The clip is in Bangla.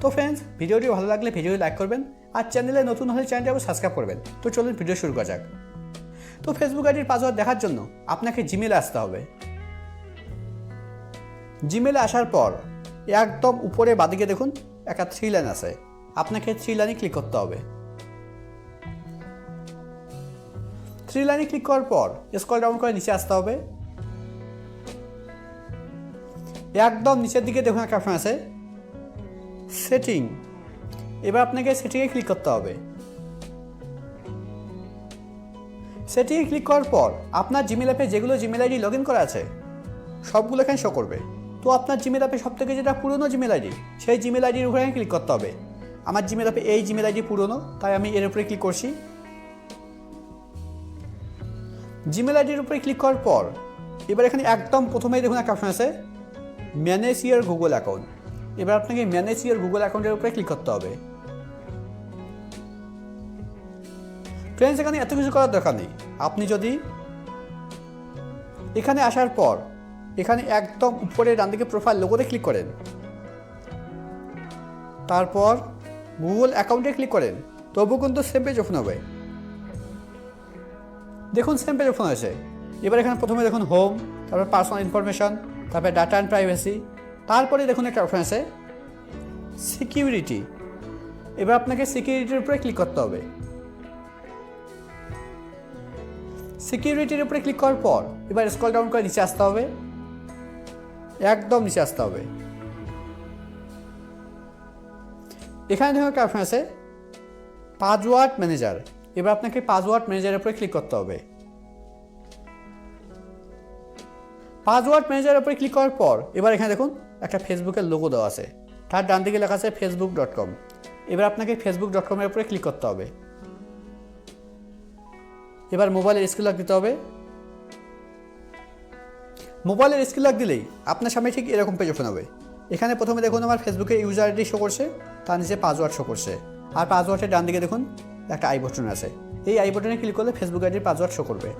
তো ফ্রেন্ডস ভিডিওটি ভালো লাগলে ভিডিও লাইক করবেন আর চ্যানেলে নতুন হলে চ্যানেলটি আবার সাবস্ক্রাইব করবেন। তো চলুন ভিডিও শুরু করা যাক। তো ফেসবুক আইডির পাসওয়ার্ড দেখার জন্য আপনাকে জিমেলে আসতে হবে। জিমেলে আসার পর একদম উপরে বাদিকে দেখুন, একটা থ্রি লাইন আছে। আপনাকে থ্রি লাইনে ক্লিক করতে হবে। থ্রি লাইনে ক্লিক করার পর স্ক্রল ডাউন করে নিচে আসতে হবে। একদম নিচের দিকে দেখুন একটা অপশন আছে। সেটিং এবার আপনাকে সেটিংয়ে ক্লিক করতে হবে। সেটিংয়ে ক্লিক করার পর আপনার জিমেল অ্যাপে যেগুলো জিমেল আইডি লগ ইন করা আছে, সবগুলো এখানে শো করবে। তো আপনার জিমেল অ্যাপে সব থেকে যেটা পুরনো জিমেল আইডি সেই জিমেল আইডির উপরে ক্লিক করতে হবে। আমার জিমেল অ্যাপে এই জিমেল আইডি পুরনো, তাই আমি এর উপরে ক্লিক করছি। জিমেল আইডির উপরে ক্লিক করার পর, এবার এখানে একদম প্রথমেই দেখুন একটা অপশন আছে ম্যানেজ ইয়ার গুগল অ্যাকাউন্ট এবার আপনাকে ম্যানেজ ইয়ার গুগল অ্যাকাউন্টের উপরে ক্লিক করতে হবে। ফ্রেন্ডস এখানে এত কিছু করার দরকার নেই। আপনি যদি এখানে আসার পর এখানে একদম উপরে ডান দিকে প্রোফাইল লোগোতে ক্লিক করেন, তারপর গুগল অ্যাকাউন্টে ক্লিক করেন, তবু কিন্তু সেম পেজ ওপেন হবে। দেখুন সেম পেজ ওপেন হয়েছে। এবার এখানে প্রথমে দেখুন হোম তারপর পার্সোনাল ইনফরমেশন তারপর ডাটা অ্যান্ড প্রাইভেসি তারপরে দেখুন একটা অপশন আছে সিকিউরিটি এবার আপনাকে সিকিউরিটির উপরে ক্লিক করতে হবে। সিকিউরিটির উপরে ক্লিক করার পর এবার স্কল ডাউন করে নিচে আসতে হবে। একদম নিচে আসতে হবে। এখানে দেখুন একটা অপশন আছে পাসওয়ার্ড ম্যানেজার এবার আপনাকে পাসওয়ার্ড ম্যানেজারের উপরে ক্লিক করতে হবে। পাসওয়ার্ড ম্যানেজারের উপরে ক্লিক করার পর, এবার এখানে দেখুন একটা ফেসবুকের লোগো দেওয়া আছে। তার ডান দিকে লেখা আছে ফেসবুক ডট কম এবার আপনাকে ফেসবুক ডট কমের উপরে ক্লিক করতে হবে। এবার মোবাইলের স্ক্রিন লক দিতে হবে। মোবাইলের স্ক্রিন লক দিলেই আপনার সামনে ঠিক এরকম পেজ ওপেন হবে। এখানে প্রথমে দেখুন আমার ফেসবুকে ইউজার আইডি শো করছে, তার নিচে পাসওয়ার্ড শো করছে। আর পাসওয়ার্ডের ডান দিকে দেখুন একটা আই বটন আছে। এই আই বটনে ক্লিক করলে ফেসবুক আইডির পাসওয়ার্ড শো করবে।